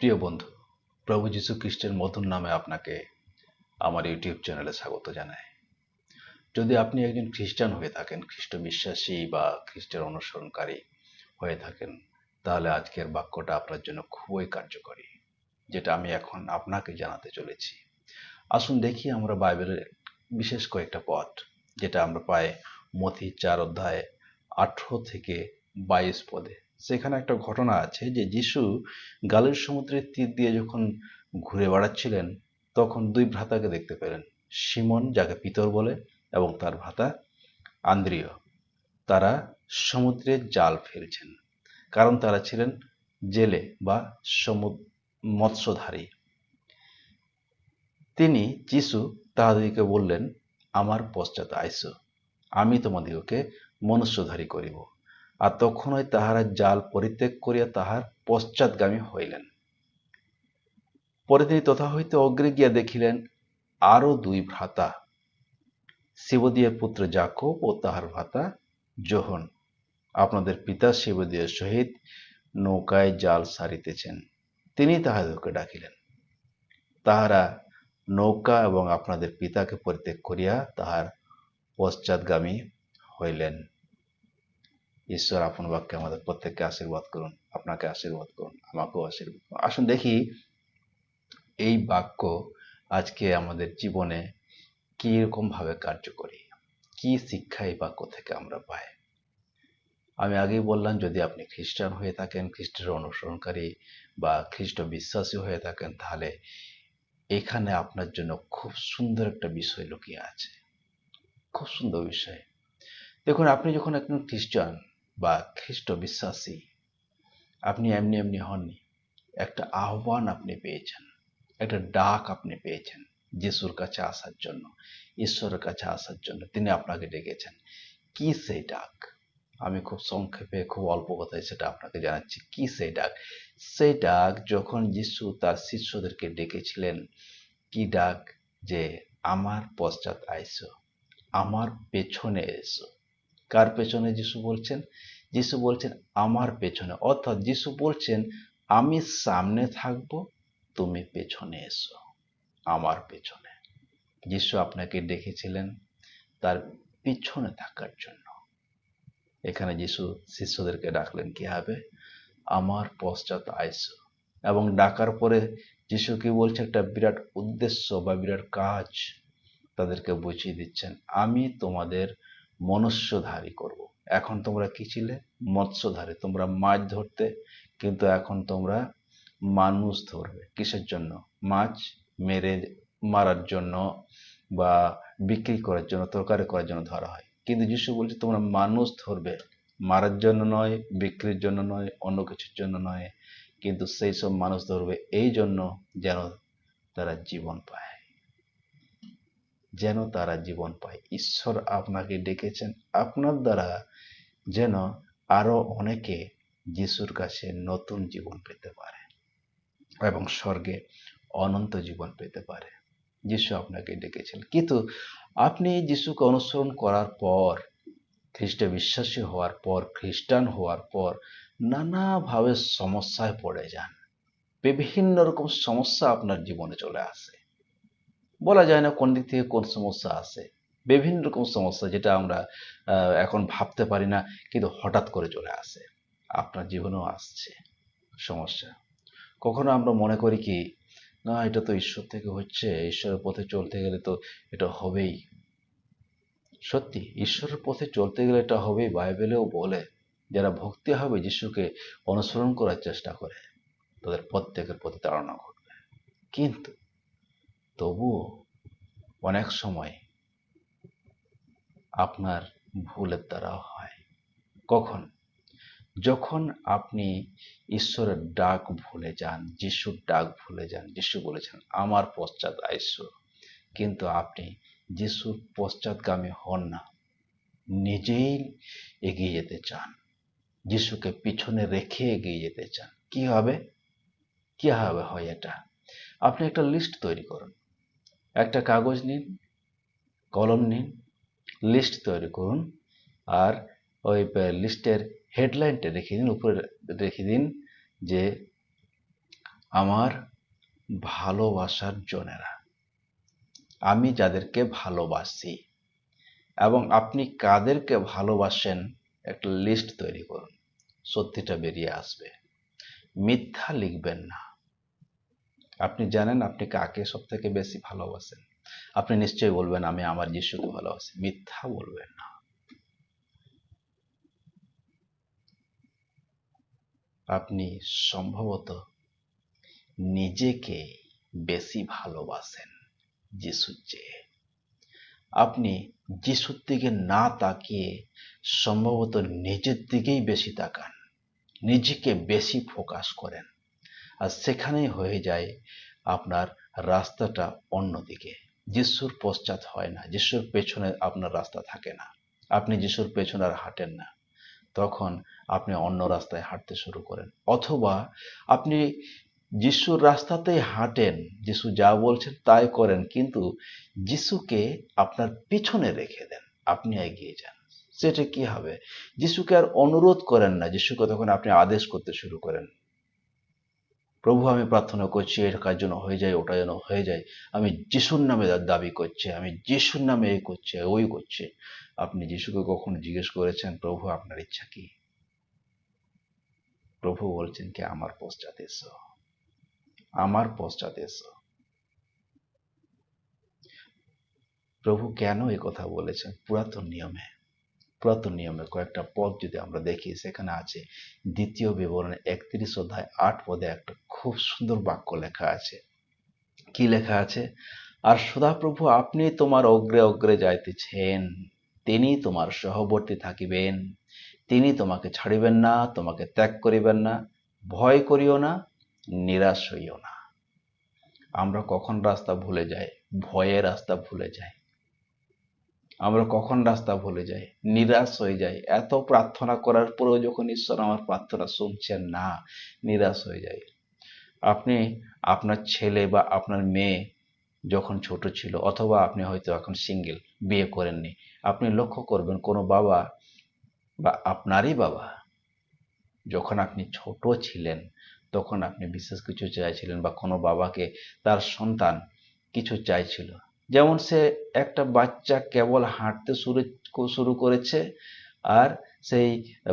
প্রিয় বন্ধু, প্রভু যীশু খ্রিস্টের মধুর নামে আপনাকে আমার ইউটিউব চ্যানেলে স্বাগত জানাই। যদি আপনি একজন খ্রিস্টান হয়ে থাকেন, খ্রিস্ট বিশ্বাসী বা খ্রিস্টের অনুসরণকারী হয়ে থাকেন, তাহলে আজকের বাক্যটা আপনার জন্য খুবই কার্যকরী, যেটা আমি এখন আপনাকে জানাতে চলেছি। আসুন দেখি আমরা বাইবেলের বিশেষ কয়েকটা পথ, যেটা আমরা পাই মথি চার অধ্যায়ে আঠেরো থেকে বাইশ পদে। সেখানে একটা ঘটনা আছে যে যিশু গালের সমুদ্রের তীর দিয়ে যখন ঘুরে বেড়াচ্ছিলেন, তখন দুই ভ্রাতাকে দেখতে পেলেন। সিমন যাকে পিতর বলে, এবং তার ভ্রাতা আন্দ্রিয়। তারা সমুদ্রে জাল ফেলছেন, কারণ তারা ছিলেন জেলে বা সমুদ্র মৎস্যধারী। তিনি যিশু তাহাদিগকে বললেন, আমার পশ্চাৎ আইস, আমি তোমাদিগকে মনুষ্যধারী করিব। আর তখনই তাহারা জাল পরিত্যাগ করিয়া তাহার পশ্চাৎগামী হইলেন। পরে তিনি তথা হইতে অগ্রে গিয়া দেখিলেন আরও দুই ভ্রাতা, শিবদিয়ের পুত্র জাকব ও তাহার ভ্রাতা জোহন আপনাদের পিতা শিবদিয়ের সহিত নৌকায় জাল সারিতেছেন। তিনি তাহাদেরকে ডাকিলেন। তাহারা নৌকা এবং আপনাদের পিতাকে পরিত্যাগ করিয়া তাহার পশ্চাৎগামী হইলেন। ঈশ্বর আপন বাক্যে আমাদের প্রত্যেককে আশীর্বাদ করুন, আপনাকে আশীর্বাদ করুন, আমাকেও আশীর্বাদ করুন। আসুন দেখি এই বাক্য আজকে আমাদের জীবনে কি রকম ভাবে কার্যকরী? কি শিক্ষা এই বাক্য থেকে আমরা পাই? আমি আগেই বললাম, যদি আপনি খ্রিস্টান হয়ে থাকেন, খ্রিস্টের অনুসরণকারী বা খ্রিস্ট বিশ্বাসী হয়ে থাকেন, তাহলে এখানে আপনার জন্য খুব সুন্দর একটা বিষয় লুকিয়ে আছে। খুব সুন্দর বিষয়। দেখুন, আপনি যখন একজন খ্রিস্টান বা খ্রিস্ট বিশ্বাসী, আপনি এমনি এমনি হননি। একটা আহ্বান আপনি পেয়েছেন। একটা ডাক আপনি পেয়েছেন যিশুর কাছে আসার জন্য, ঈশ্বরের কাছে আসার জন্য। তিনি আপনাকে ডেকেছেন। কি সেই ডাক? আমি খুব সংক্ষেপে, খুব অল্প কথায় সেটা আপনাকে জানাচ্ছি। কি সেই ডাক? সেই ডাক যখন যিশু তার শিষ্যদেরকে ডেকেছিলেন, কি ডাক? যে, আমার পশ্চাৎ আইসো, আমার পেছনে এসো। কার পেছনে যিশু বলছেন? যিশু বলছেন, আমার পেছনে। অর্থাৎ যিশু বলছেন, আমি সামনে থাকব, তুমি পেছনে এসো। আমার পেছনে। যিশু আপনাকে ডেকেছিলেন তার পিছনে থাকার জন্য। এখানে যিশু শিষ্যদেরকে ডাকলেন, কি হবে? আমার পশ্চাৎ আইসো এবং ডাকার পরে যিশু কি বলছে? একটা বিরাট উদ্দেশ্য বা বিরাট কাজ তাদেরকে বুঝিয়ে দিচ্ছেন, আমি তোমাদের মনুষ্যধারী করব। এখন তোমরা কি ছিলে? মৎস্যধারী। তোমরা মাছ ধরতে, কিন্তু এখন তোমরা মানুষ ধরবে। কিসের জন্য? মাছ মেরে মারার জন্য বা বিক্রি করার জন্য, তরকারি করার জন্য ধরা হয়। কিন্তু যিশু বলছে, তোমরা মানুষ ধরবে। মারার জন্য নয়, বিক্রির জন্য নয়, অন্য কিছুর জন্য নয়। কিন্তু সেই সব মানুষ ধরবে এই জন্য যেন তারা জীবন পায়। যেন তারা জীবন পায়। ঈশ্বর আপনাকে ডেকেছেন। আপনার দ্বারা যেন আরও অনেকে যিশুর কাছে নতুন জীবন পেতে পারে এবং স্বর্গে অনন্ত জীবন পেতে পারে। যিশু আপনাকে ডেকেছেন। কিন্তু আপনি যিশুকে অনুসরণ করার পর, খ্রিস্ট বিশ্বাসী হওয়ার পর, খ্রিস্টান হওয়ার পর নানাভাবে সমস্যায় পড়ে যান। বিভিন্ন রকম সমস্যা আপনার জীবনে চলে আসে। বলা যায় না কোন দিক থেকে কোন সমস্যা আসে বিভিন্ন রকম সমস্যা যেটা আমরা এখন ভাবতে পারি না, কিন্তু হঠাৎ করে চলে আসে। আপনার জীবনেও আসছে সমস্যা। কখনো আমরা মনে করি কি, না, এটা তো ঈশ্বর থেকে হচ্ছে, ঈশ্বরের পথে চলতে গেলে তো এটা হবেই। সত্যি, ঈশ্বরের পথে চলতে গেলে এটা হবেই, বাইবেলেও বলে, যারা ভক্তি হবে যিশুকে অনুসরণ করার চেষ্টা করে, তাদের প্রত্যেকের প্রতি তাড়না ঘটবে। কিন্তু তবুও অনেক সময় আপনার ভুলের দ্বারা হয়। কখন? যখন আপনি ঈশ্বরের ডাক ভুলে যান, যিশুর ডাক ভুলে যান, যিশু বলেছেন, আমার পশ্চাৎ আইস কিন্তু আপনি যিশুর পশ্চাৎগামী হন না। নিজেই এগিয়ে যেতে চান। যিশুকে পিছনে রেখে এগিয়ে যেতে চান। কি হবে? কি হবে হয় এটা? আপনি একটা লিস্ট তৈরি করুন। একটা কাগজ নিন, কলম নিন লিস্ট তৈরি করুন, আর ওই লিস্টের হেডলাইনটা রেখে দিন, উপরে রেখে দিন যে আমার ভালোবাসার জনেরা। আমি যাদেরকে ভালোবাসি এবং আপনি কাদেরকে ভালোবাসেন, একটা লিস্ট তৈরি করুন। সত্যিটা বেরিয়ে আসবে। মিথ্যা লিখবেন না। আপনি জানেন আপনি কাকে সব থেকে বেশি ভালোবাসেন? আপনি নিশ্চয়ই বলবেন, আমি আমার যিশুকে ভালোবাসি। মিথ্যা বলবেন না। আপনি সম্ভবত নিজেকে বেশি ভালোবাসেন যিশুর চেয়ে। আপনি যিশুর দিকে না তাকিয়ে সম্ভবত নিজের দিকেই বেশি তাকান। নিজেকে বেশি ফোকাস করেন। আর সেখানেই হয়ে যায় আপনার রাস্তাটা অন্যদিকে। যিশুর পশ্চাৎ হয় না, যিশুর পেছনে আপনার রাস্তা থাকে না, আপনি যিশুর পেছনে আর হাঁটেন না। তখন আপনি অন্য রাস্তায় হাঁটতে শুরু করেন। অথবা আপনি যিশুর রাস্তাতেই হাঁটেন, যিশু যা বলছেন তাই করেন, কিন্তু যিশুকে আপনার পিছনে রেখে দেন, আপনি এগিয়ে যান। সেটা কি হবে? যিশুকে আর অনুরোধ করেন না, যিশুকে তখন আপনি আদেশ করতে শুরু করেন। প্রভু, আমি প্রার্থনা করছি এর কাজ যেন হয়ে যায়, ওটা যেন হয়ে যায়। আমি যিশুর নামে দাবি করছে, আমি যিশুর নামে এই করছে ওই করছে। আপনি যিশুকে কখনো জিজ্ঞেস করেছেন, প্রভু, আপনার ইচ্ছা কি? প্রভু বলছেন কি, আমার পশ্চাৎ এসো। আমার পশ্চাৎ এসো। প্রভু কেন এ কথা বলেছেন? পুরাতন নিয়মে। পুরাতন নিয়মে কয়েকটা পদ যদি আমরা দেখি, সেখানে আছে দ্বিতীয় বিবরণে একত্রিশ অধ্যায় আট পদে একটা খুব সুন্দর বাক্য লেখা আছে। কি লেখা আছে? আর সদাপ্রভু আপনি তোমার অগ্রে অগ্রে যাইতেছেন, তিনি তোমার সহবর্তী থাকিবেন, তিনি তোমাকে ছাড়িবেন না, তোমাকে ত্যাগ করিবেন না, ভয় করিও না, নিরাশ হইও না। আমরা কখন রাস্তা ভুলে যাই? ভয়ের রাস্তা ভুলে যাই। আমরা কখন রাস্তা ভুলে যাই? নিরাশ হয়ে যাই। এত প্রার্থনা করার পরেও যখন ঈশ্বর আমার প্রার্থনা শুনছেন, না, নিরাশ হয়ে যায় আপনি আপনার ছেলে বা আপনার মেয়ে যখন ছোট ছিল, অথবা আপনি হয়তো এখন সিঙ্গেল বিয়ে করেননি, আপনি লক্ষ্য করবেন কোনো বাবা বা আপনারই বাবা যখন আপনি ছোট ছিলেন, তখন আপনি বিশেষ কিছু চাইছিলেন বা কোনো বাবাকে তার সন্তান কিছু চাইছিল। যেমন সে একটা বাচ্চা কেবল হাঁটতে শুরু শুরু করেছে, আর সেই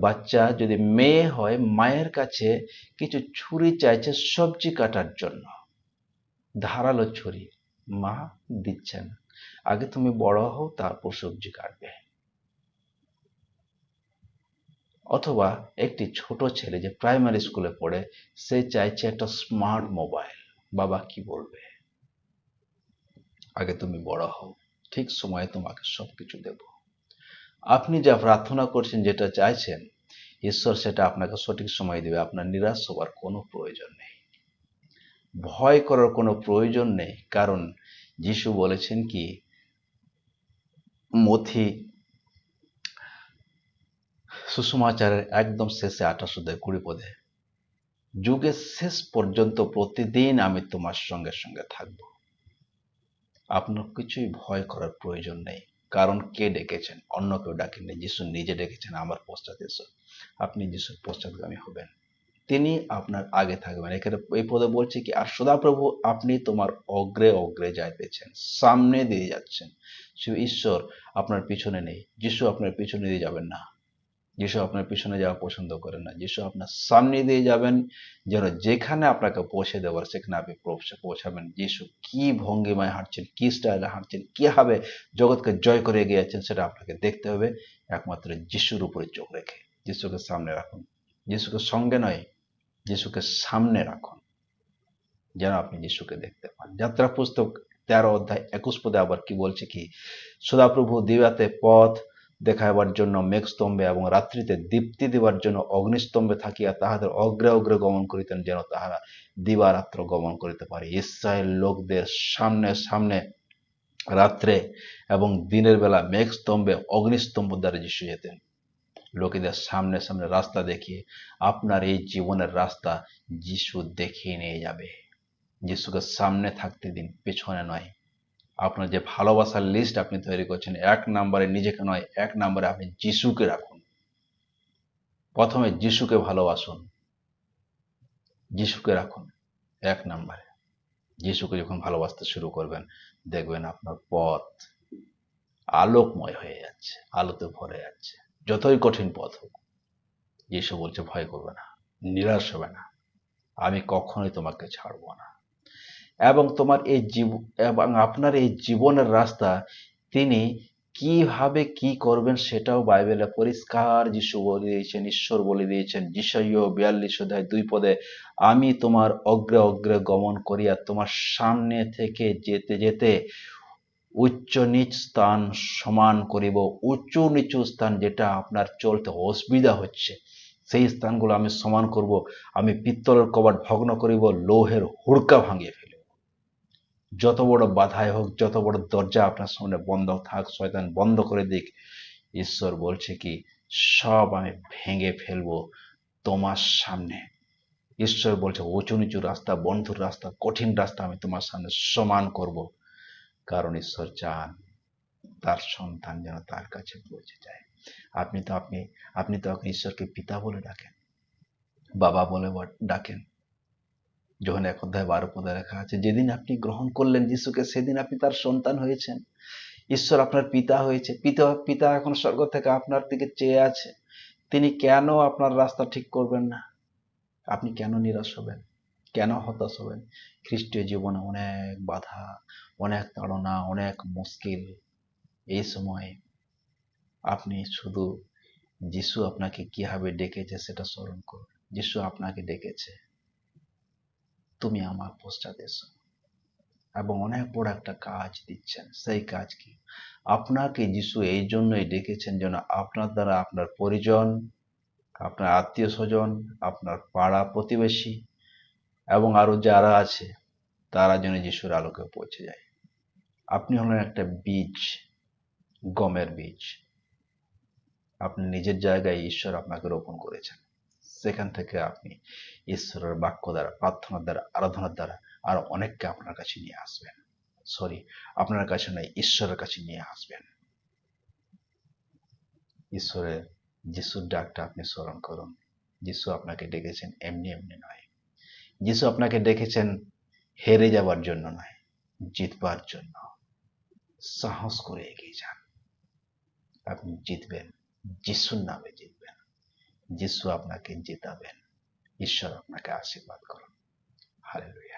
বাচ্চা যদি মেয়ে হয়, মায়ের কাছে কিছু ছুরি চাইছে সবজি কাটার জন্য। ধারালো ছুরি। মা দিচ্ছে না আগে তুমি বড় হও, তারপর সবজি কাটবে। অথবা একটি ছোট ছেলে যে প্রাইমারি স্কুলে পড়ে, সে চাইছে একটা স্মার্ট মোবাইল বাবা কি বলবে? আগে তুমি বড় হও। ঠিক সময়ে তোমাকে সব কিছু দেব। আপনি যা প্রার্থনা করছেন, যেটা চাইছেন, ঈশ্বর সেটা আপনাকে সঠিক সময় দেবে। আপনার নিরাশ হওয়ার কোনো প্রয়োজন নেই। ভয় করার কোনো প্রয়োজন নেই, কারণ যিশু বলেছেন কি মথি সুষমাচারের একদম শেষে আঠাশ অধ্যায় কুড়ি পদে, যুগের শেষ পর্যন্ত প্রতিদিন আমি তোমার সঙ্গে সঙ্গে থাকব। আপনার কিছুই ভয় করার প্রয়োজন নেই। কারণ কে ডেকেছেন? অন্য কেউ ডাকেননি। যিশু নিজে ডেকেছেন আমার পশ্চাৎ এসো। আপনি যিশুর পশ্চাৎগামী হবেন। তিনি আপনার আগে থাকবেন। এখানে এই পদে বলছে কি, আর সদাপ্রভু, আপনি তোমার অগ্রে অগ্রে যাইতেছেন সামনে দিয়ে যাচ্ছেন। ঈশ্বর আপনার পিছনে নেই। যিশু আপনার পিছনে দিয়ে যাবেন না। যিশু আপনার পিছনে যাওয়া পছন্দ করেন না। যিশু আপনার সামনে দিয়ে যাবেন, যেন যেখানে আপনাকে পৌঁছে দেওয়ার, সেখানে আপনি পৌঁছাবেন। যিশু কি ভঙ্গিমায় হাঁটছেন, কি স্টাইলে হাঁটছেন, কীভাবে জগৎকে জয় করে এগিয়ে যাচ্ছেন, সেটা আপনাকে দেখতে হবে। একমাত্র যিশুর উপরে চোখ রেখে যিশুকে সামনে রাখুন। যিশুকে সঙ্গে নয়, যিশুকে সামনে রাখুন। যেন আপনি যিশুকে দেখতে পান। যাত্রা পুস্তক তেরো অধ্যায় একুশ পদে আবার কি বলছে কি? সদাপ্রভু দিবাতে পথ দেখাইবার জন্য মেঘস্তম্ভে এবং রাত্রিতে দীপ্তি দেবার জন্য অগ্নিস্তম্ভে থাকিয়া তাহাদের অগ্রে অগ্রে গমন করিতেন যেন তাহারা দিবারাত্র গমন করিতে পারে। ইসরায়েল লোকদের সামনে সামনে রাত্রে এবং দিনের বেলা মেঘস্তম্ভে অগ্নিস্তম্ভ দ্বারা যিশু যেতেন লোকেদের সামনে সামনে রাস্তা দেখিয়ে আপনার এই জীবনের রাস্তা যিশু দেখিয়ে নিয়ে যাবে। যিশুকে সামনে থাকতে দিন, পেছনে নয়। আপনার যে ভালোবাসার লিস্ট আপনি তৈরি করছেন, এক নম্বরে নিজেকে নয়, এক নম্বরে আপনি যিশুকে রাখুন। প্রথমে যিশুকে ভালোবাসুন। যিশুকে রাখুন, এক নম্বরে যিশুকে যখন ভালোবাসতে শুরু করবেন, দেখবেন আপনার পথ আলোকময় হয়ে যাচ্ছে, আলোতে ভরে যাচ্ছে। যতই কঠিন পথ হোক, যিশু বলছে, ভয় করবে না, নিরাশ হবে না। আমি কখনোই তোমাকে ছাড়বো না। এবং তোমার এই জীব, এবং আপনার এই জীবনের রাস্তা, তিনি কীভাবে কি করবেন সেটাও বাইবেলে পরিষ্কার যিশু বলে দিয়েছেন, ঈশ্বর বলে দিয়েছেন। যিশয় বিয়াল্লিশ অধ্যায় দুই পদে, আমি তোমার অগ্রে অগ্রে গমন করিয়া তোমার সামনে থেকে যেতে যেতে উচ্চ নিচ স্থান সমান করিব। উঁচু নিচু স্থান যেটা আপনার চলতে অসুবিধা হচ্ছে, সেই স্থানগুলো আমি সমান করব। আমি পিত্তলের কবাট ভগ্ন করিব, লোহের হুড়কা ভাঙিয়ে যত বড় বাধাই হোক, যত বড় দরজা আপনার সামনে বন্ধ থাক, শয়তান বন্ধ করে দিক, ঈশ্বর বলছে কি, সব আমি ভেঙে ফেলব তোমার সামনে। ঈশ্বর বলছে, উঁচু নিচু রাস্তা, বন্ধুর রাস্তা, কঠিন রাস্তা আমি তোমার সামনে সমান করব। কারণ ঈশ্বর চান তার সন্তান যেন তার কাছে পৌঁছে যায়। আপনি তো আপনি আপনি তো এখন ঈশ্বরকে পিতা বলে ডাকেন, বাবা বলে ডাকেন। যখন এক অধ্যায় বারো পদে লেখা আছে, যেদিন আপনি গ্রহণ করলেন যিশুকে, সেদিন আপনি তার সন্তান হয়েছেন। ঈশ্বর আপনার পিতা হয়েছে। পিতা পিতা এখন স্বর্গ থেকে আপনার দিকে চেয়ে আছে। তিনি কেন আপনার রাস্তা ঠিক করবেন না? আপনি কেন নিরাশ হবেন? কেন হতাশ হবেন? খ্রিস্টীয় জীবনে অনেক বাধা, অনেক তাড়না, অনেক মুশকিল। এই সময় আপনি শুধু যিশু আপনাকে কীভাবে ডেকেছে সেটা স্মরণ করুন। যিশু আপনাকে ডেকেছে। তুমি আমার পশ্চাৎ এসো এবং অনেক বড় একটা কাজ দিচ্ছেন, সেই কাজ কি? আপনাকে যিশু এই জন্যই ডেকেছেন যেন আপনার দ্বারা আপনার পরিজন, আপনার আত্মীয় স্বজন, আপনার পাড়া প্রতিবেশী এবং আরও যারা আছে, তারা যেন যিশুর আলোকে পৌঁছে যায়। আপনি হলেন একটা বীজ, গমের বীজ। আপনি নিজের জায়গায় ঈশ্বর আপনাকে রোপণ করেছেন। সেখান থেকে আপনি ঈশ্বরের বাক্য দ্বারা প্রার্থনার দ্বারা আরাধনার দ্বারা আর অনেককে আপনার কাছে নিয়ে আসবেন। সরি আপনার কাছে নয়, ঈশ্বরের কাছে নিয়ে আসবেন। ঈশ্বরের যিশুর ডাকটা আপনি স্মরণ করুন। যিশু আপনাকে ডেকেছেন এমনি এমনি নয়। যিশু আপনাকে ডেকেছেন হেরে যাবার জন্য নয়, জিতবার জন্য। সাহস করে এগিয়ে যান। আপনি জিতবেন, যিশুর নামে জিতবেন। যিশু আপনাকে জেতাবেন। ঈশ্বর আপনাকে আশীর্বাদ করুন। হালেলুয়া।